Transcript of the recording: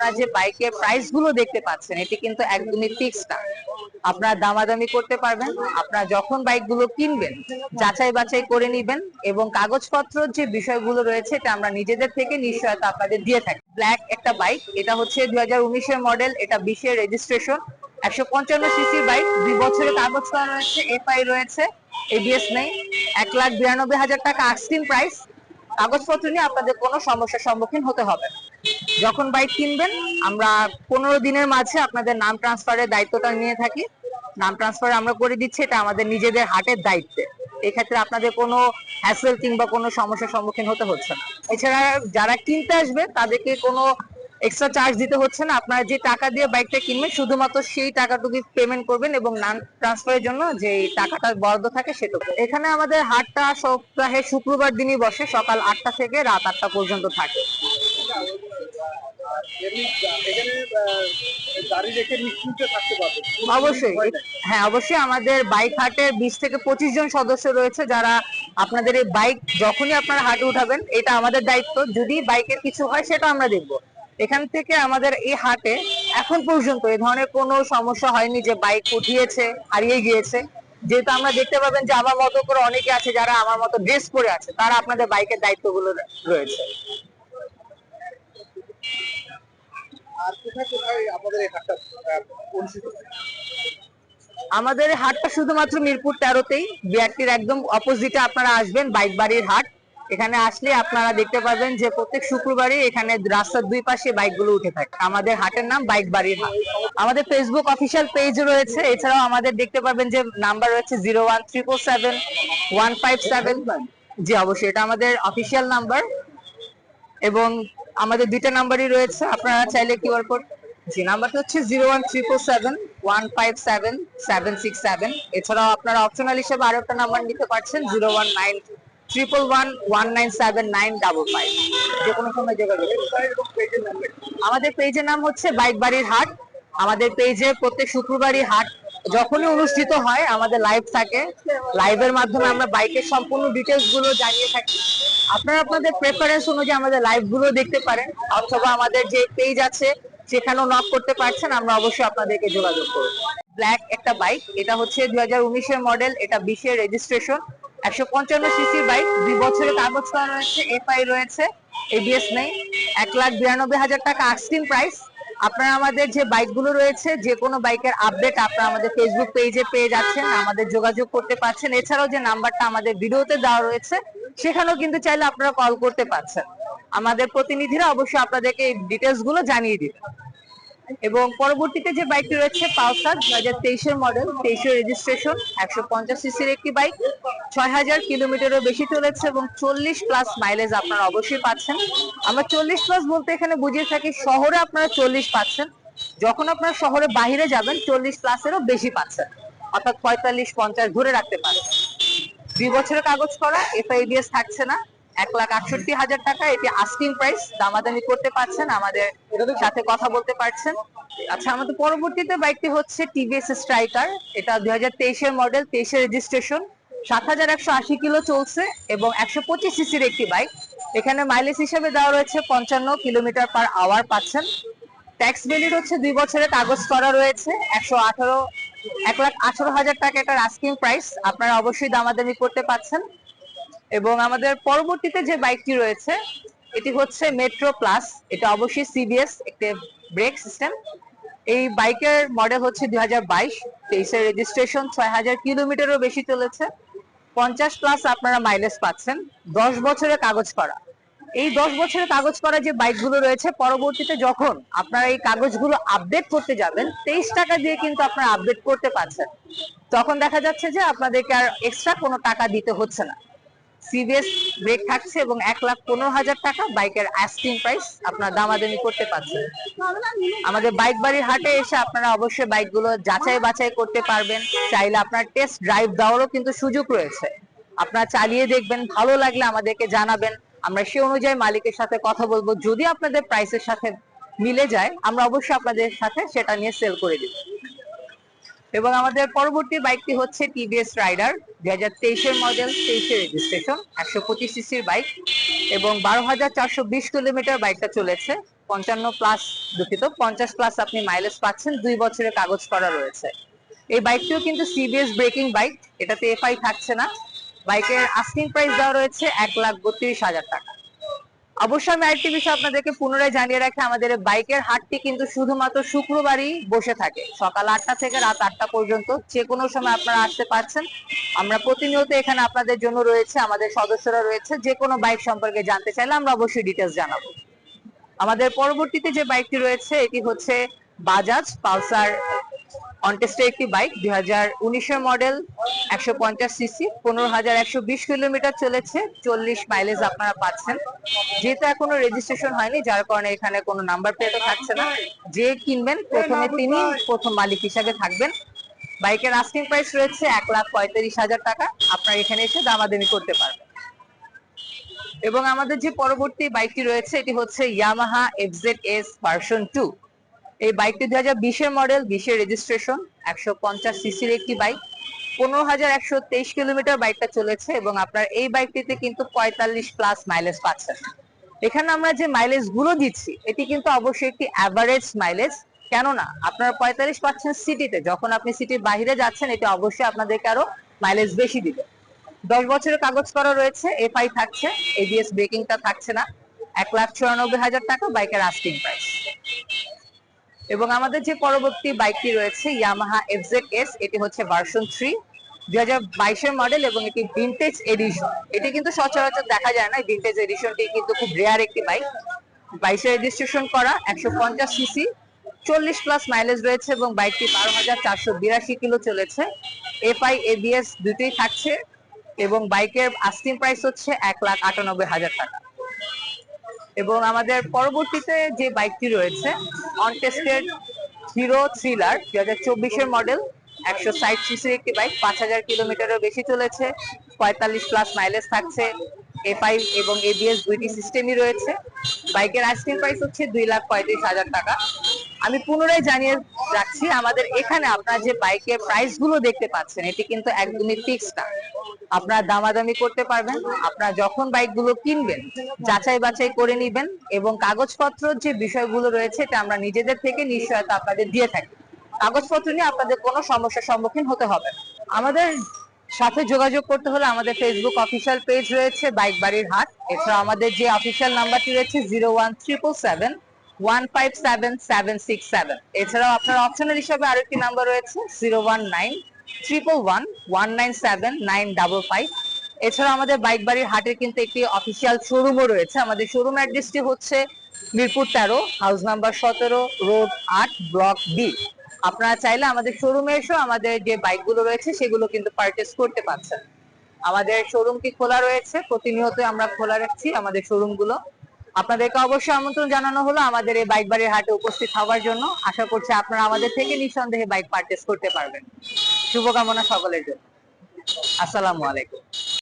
আপনারা যে বাইকের প্রাইসগুলো দেখতে পাচ্ছেন, এটি কিন্তু একদমই ফিক্সড না। আপনারা দামাদামি করতে পারবেন, আপনারা যখন বাইকগুলো কিনবেন, যাচাই বাছাই করে নিবেন এবং কাগজপত্র যে বিষয়গুলো রয়েছে, এটা আমরা নিজেদের থেকে নিশ্চয়তা আপনাদের দিয়ে থাকি। ব্ল্যাক একটা বাইক এটা হচ্ছে দুই হাজার উনিশের মডেল এটা বিশের রেজিস্ট্রেশন একশো পঞ্চান্ন সিসির বাইক দুই বছরের কাগজ করা রয়েছে এফআই রয়েছে এবিএস নেই। এক লাখ বিরানব্বই হাজার টাকা আস্কিং প্রাইস কাগজপত্র নিয়ে আপনাদের কোনো সমস্যার সম্মুখীন হতে হবে না। যখন বাইক কিনবেন, আমরা পনেরো দিনের মাঝে আপনাদের নাম ট্রান্সফারের দায়িত্বটা নিয়ে থাকি। নাম ট্রান্সফার আমরা করে দিচ্ছি, এটা আমাদের নিজেদের হাটের দায়িত্বে। এক্ষেত্রে আপনাদের কোনো হ্যাসেল কিংবা কোনো সমস্যার সম্মুখীন হতে হচ্ছে না। এছাড়া যারা কিনতে আসবে, তাদেরকে কোনো এক্সট্রা চার্জ দিতে হচ্ছে না। আপনারা যে টাকা দিয়ে বাইকটা কিনবেন, শুধুমাত্র সেই টাকাটুকু পেমেন্ট করবেন এবং নাম ট্রান্সফারের জন্য যে টাকাটা বরাদ্দ থাকে, সেটুকু। এখানে আমাদের হাটটা সপ্তাহে শুক্রবার দিনই বসে, সকাল আটটা থেকে রাত আটটা পর্যন্ত থাকে। অবশ্যই। হ্যাঁ অবশ্যই আমাদের বাইক বিশ থেকে পঁচিশ জন সদস্য রয়েছে যারা আপনাদের এই বাইক যখনই হাটে উঠাবেন, এটা আমাদের দায়িত্ব। যদি বাইকের কিছু হয়, সেটা আমরা দেখব। এখান থেকে আমাদের এই হাটে এখন পর্যন্ত এই ধরনের কোনো সমস্যা হয়নি যে বাইক উঠিয়েছে, হারিয়ে গিয়েছে। যেহেতু আমরা দেখতে পাবেন যে আমার মতো করে অনেকে আছে যারা আমার মতো ড্রেস পরে আছে, তারা আপনাদের বাইকের দায়িত্বগুলো রয়েছে। আমাদের হাটটা শুধুমাত্র মিরপুর তেরোতেই, বিআরটির একদম অপোজিটে আপনারা আসবেন বাইক বাড়ির হাট। এখানে আসলে আপনারা দেখতে পাবেন যে প্রত্যেক শুক্রবারই এখানে রাস্তার দুই পাশে বাইকগুলো উঠে থাকে। আমাদের হাটের নাম বাইক বাড়ির হাট। আমাদের ফেসবুক অফিসিয়াল পেজ রয়েছে। এছাড়াও আমাদের দেখতে পাবেন যে নাম্বার রয়েছে zero one triple seven one five seven জি, অবশ্যই, এটা আমাদের অফিসিয়াল নাম্বার এবং আমাদের দুইটা নাম্বারই রয়েছে, আপনারা চাইলে কিউআর কোড জি নাম্বারটা হচ্ছে zero one triple seven one five seven seven six seven এছাড়াও আপনারা অপশনাল হিসেবে আরও একটা নাম্বার নিতে পারছেন zero one nine triple one one nine seven nine double five যে কোনো সময় যোগাযোগ আমাদের পেজের নাম হচ্ছে বাইক বাড়ির হাট। আমাদের পেজে প্রত্যেক শুক্রবারই হাট যখনই অনুষ্ঠিত হয়, আমাদের লাইভ থাকে। লাইভের মাধ্যমে আমরা বাইকের সম্পূর্ণ ডিটেলসগুলো জানিয়ে থাকি। আপনারা আপনাদের প্রেফারেন্স অনুযায়ী আমাদের লাইভগুলো দেখতে পারেন, অথবা আমাদের যে পেজ আছে, সেখানেও নক করতে পারছেন, আমরা অবশ্যই আপনাদেরকে যোগাযোগ করব। ব্ল্যাক একটা বাইক এটা হচ্ছে দুই হাজার উনিশের মডেল এটা বিশের রেজিস্ট্রেশন একশো পঞ্চান্ন সিসির বাইক দুই বছরের কাগজ করা রয়েছে এফআই রয়েছে এবিএস নেই। এক লাখ বিরানব্বই হাজার টাকা আস্কিং প্রাইস আপনারা আমাদের যে বাইকগুলো রয়েছে, যে কোনো বাইকের আপডেট আপনারা আমাদের ফেসবুক পেজে পেয়ে যাচ্ছেন, আমাদের যোগাযোগ করতে পারছেন। এছাড়াও যে নাম্বারটা আমাদের ভিডিওতে দেওয়া রয়েছে, সেখানেও কিন্তু চাইলে আপনারা কল করতে পারছেন। আমাদের প্রতিনিধিরা অবশ্যই আপনাদেরকে এই ডিটেলসগুলো জানিয়ে দিবে। এবং পরবর্তীতে যে বাইকটি রয়েছে, পালসার দু হাজার তেইশের মডেল তেইশের রেজিস্ট্রেশন একশো পঞ্চাশ সিসির একটি বাইক ছয় হাজার কিলোমিটারও বেশি চলেছে এবং চল্লিশ প্লাস মাইলেজ আপনারা অবশ্যই পাচ্ছেন। আমরা চল্লিশ প্লাস বলতে এখানে বুঝিয়ে থাকি, শহরে আপনারা চল্লিশ পাচ্ছেন। যখন আপনারা শহরে বাইরে যাবেন, চল্লিশ প্লাসেরও বেশি পাচ্ছেন। অর্থাৎ পঁয়তাল্লিশ, পঞ্চাশ ধরে রাখতে পারেন। দুই বছরের কাগজ করা এফআইডিএস থাকছে না। এক লাখ আটষট্টি হাজার টাকা, এটি আস্কিং প্রাইস দামাদামি করতে পারছেন, আমাদের সাথে কথা বলতে পারছেন। আচ্ছা আমাদের পরবর্তীতে বাইকটি হচ্ছে টিভিএস স্ট্রাইকার এটা দুই হাজার তেইশের মডেল তেইশের রেজিস্ট্রেশন সাত হাজার একশো আশি কিলো চলছে এবং একশো পঁচিশ সিসির একটি বাইক এখানে মাইলেজ হিসেবে দেওয়া রয়েছে পঞ্চান্ন কিলোমিটার পার আওয়ার পাচ্ছেন। ট্যাক্স ভ্যালিড হচ্ছে দুই বছরের কাগজ করা রয়েছে, একশো আঠারো, এক লাখ আঠারো হাজার টাকা এটার আস্কিং প্রাইস আপনারা অবশ্যই দামাদামি করতে পারছেন। এবং আমাদের পরবর্তীতে যে বাইকটি রয়েছে, এটি হচ্ছে মেট্রো প্লাস এটা অবশ্যই সিবিএস একটি ব্রেক সিস্টেম এই বাইকের মডেল হচ্ছে দুই হাজার বাইশ। তেইশের রেজিস্ট্রেশন ছয় হাজার কিলোমিটারও বেশি চলেছে। পঞ্চাশ প্লাস আপনারা মাইলেজ পাচ্ছেন। দশ বছরের কাগজ করা। এই দশ বছরের কাগজ করা যে বাইকগুলো রয়েছে, পরবর্তীতে যখন আপনারা এই কাগজগুলো আপডেট করতে যাবেন, তেইশ টাকা দিয়ে কিন্তু আপনারা আপডেট করতে পারছেন। তখন দেখা যাচ্ছে যে আপনাদেরকে আর এক্সট্রা কোনো টাকা দিতে হচ্ছে না। সিবিএস ব্রেক থাকছে এবং এক লাখ পনেরো হাজার টাকা বাইকের আস্কিং প্রাইস আপনারা দামাদামি করতে পারছেন। আমাদের বাইক বাড়ির হাটে এসে আপনারা অবশ্যই বাইকগুলো যাচাই বাছাই করতে পারবেন। চাইলে আপনার টেস্ট ড্রাইভ দেওয়ারও কিন্তু সুযোগ রয়েছে। আপনারা চালিয়ে দেখবেন, ভালো লাগলে আমাদেরকে জানাবেন। আমরা সে অনুযায়ী মালিকের সাথে কথা বলব। যদি আপনাদের প্রাইসের সাথে মিলে যায়, আমরা অবশ্যই আপনাদের সাথে সেটা নিয়ে সেল করে দিব। এবং আমাদের পরবর্তী বাইকটি হচ্ছে টিভিএস রাইডার দুই হাজার তেইশের মডেল তেইশের রেজিস্ট্রেশন একশো পঁচিশ সিসির বাইক এবং বারো হাজার চারশো বিশ কিলোমিটার বাইকটা চলেছে। পঞ্চান্ন প্লাস দুঃখিত, পঞ্চাশ প্লাস আপনি মাইলেজ পাচ্ছেন, দুই বছরের কাগজ করা রয়েছে। এই বাইকটিও কিন্তু সিবিএস ব্রেকিং বাইক এটাতে এফআই থাকছে না। বাইকের আস্কিং প্রাইস দেওয়া রয়েছে এক লাখ বত্রিশ হাজার টাকা। অবশ্যই আমি আরেকটি বিষয় আপনাদেরকে পুনরায় জানিয়ে রাখি, আমাদের বাইকের হাটটি কিন্তু শুধুমাত্র শুক্রবারই বসে থাকে। সকাল আটটা থেকে রাত আটটা পর্যন্ত যে কোনো সময় আপনারা আসতে পারছেন। আমরা প্রতিনিয়ত এখানে আপনাদের জন্য রয়েছে, আমাদের সদস্যরা রয়েছে, যে কোনো বাইক সম্পর্কে জানতে চাইলে আমরা অবশ্যই ডিটেলস জানাব। আমাদের পরবর্তীতে যে বাইকটি রয়েছে, এটি হচ্ছে বাজাজ পালসার অনটেস্টের একটি বাইক দুই হাজার উনিশের মডেল একশো পঞ্চাশ সিসি পনেরো হাজার একশো বিশ কিলোমিটার চলেছে, চল্লিশ মাইলেজ আপনারা পাচ্ছেন। যেহেতু এখনও রেজিস্ট্রেশন হয়নি, যার কারণে এখানে কোনো নাম্বার প্লেটও থাকছে না। যে কিনবেন, প্রথমে তিনি প্রথম মালিক হিসাবে থাকবেন। বাইকের আস্কিং প্রাইস রয়েছে এক লাখ পঁয়ত্রিশ হাজার টাকা। আপনারা এখানে এসে দামাদামি করতে পারবেন। এবং আমাদের যে পরবর্তী বাইকটি রয়েছে, এটি হচ্ছে Yamaha FZ S version two এই বাইকটি দুই হাজার বিশের মডেল বিশের রেজিস্ট্রেশন একশো পঞ্চাশ সিসির একটি বাইক। পনেরো হাজার একশো তেইশ কিলোমিটার বাইকটা চলেছে এবং আপনার এই বাইকটিতে কিন্তু পঁয়তাল্লিশ প্লাস মাইলেজ পাচ্ছেন এখানে আমরা যে মাইলেজগুলো দিচ্ছি, এটি কিন্তু অবশ্যই একটি অ্যাভারেজ মাইলেজ কেননা, আপনারা পঁয়তাল্লিশ পাচ্ছেন সিটিতে যখন আপনি সিটির বাইরে যাচ্ছেন, এটি অবশ্যই আপনাদেরকে আরও মাইলেজ বেশি দিবে। দশ বছরের কাগজ করা রয়েছে, এফআই থাকছে এবিএস ব্রেকিংটা থাকছে না। এক লাখ চুরানব্বই হাজার টাকা বাইকের আস্কিং প্রাইস এবং আমাদের যে পরবর্তী বাইকটি রয়েছে ইয়ামাহা এফজেড এস এটি হচ্ছে ভার্সন থ্রি দুই হাজার বাইশের মডেল এবং এটি ভিনটেজ এডিশন এটি কিন্তু সচরাচর দেখা যায় না ভিনটেজ এডিশনটি কিন্তু খুব রেয়ার একটি বাইক বাইশে রেজিস্ট্রেশন করা, একশো পঞ্চাশ সিসি চল্লিশ প্লাস মাইলেজ রয়েছে এবং বাইকটি বারো হাজার চারশো বিরাশি কিলো চলেছে। এফআই এবিএস দুটোই থাকছে এবং বাইকের আস্কিং প্রাইস হচ্ছে এক লাখ আটানব্বই হাজার টাকা। এবং আমাদের পরবর্তীতে যে বাইকটি রয়েছে অনটেস্টেড হিরো থ্রিলার দুই হাজার চব্বিশের মডেল একশো সাইট সিসির একটি বাইক পাঁচ হাজার কিলোমিটারও বেশি চলেছে, পঁয়তাল্লিশ প্লাস মাইলেজ থাকছে এফআই এবং এবিএস দুইটি সিস্টেমই রয়েছে। বাইকের আইসক্রিম প্রাইস হচ্ছে দুই লাখ পঁয়ত্রিশ হাজার টাকা। আমি পুনরায় জানিয়ে রাখছি, আমাদের এখানে আপনারা যে বাইকের প্রাইসগুলো দেখতে পাচ্ছেন, এটি কিন্তু একদমই ফিক্সড না। আপনারা দামাদামি করতে পারবেন, আপনারা যখন বাইকগুলো কিনবেন, যাচাই বাছাই করে নিবেন এবং কাগজপত্র যে বিষয়গুলো রয়েছে, এটা আমরা নিজেদের থেকে নিশ্চয়তা আপনাদের দিয়ে থাকি। কাগজপত্র নিয়ে আপনাদের কোনো সমস্যার সম্মুখীন হতে হবে না। আমাদের সাথে যোগাযোগ করতে হলে আমাদের ফেসবুক অফিসিয়াল পেজ রয়েছে, বাইক বাড়ির হাট। এছাড়া আমাদের যে অফিসিয়াল নাম্বারটি রয়েছে zero one triple seven one five seven seven six seven এছাড়াও আপনার অপশনাল হিসাবে আরেকটি নাম্বার রয়েছে zero one nine triple one one nine seven nine double five এছাড়া আমাদের বাইক বাড়ির হাটের কিন্তু একটি অফিসিয়াল শোরুমও রয়েছে। আমাদের শোরুম অ্যাড্রেসটি হচ্ছে মিরপুর তেরো হাউস নাম্বার সতেরো রোড আট ব্লক বি আপনারা চাইলে আমাদের শোরুমে এসেও আমাদের যে বাইকগুলো রয়েছে, সেগুলো কিন্তু পারচেস করতে পারছেন। আমাদের শোরুমটি খোলা রয়েছে। প্রতিনিয়ত আমরা খোলা রাখছি আমাদের শোরুমগুলো। আপনাদেরকে অবশ্যই আমন্ত্রণ জানানো হলো আমাদের এই বাইক বাড়ির হাটে উপস্থিত হওয়ার জন্য। আশা করছি আপনারা আমাদের থেকে নিঃসন্দেহে বাইক পারচেস করতে পারবেন। শুভকামনা সকলের জন্য। আসসালামু আলাইকুম।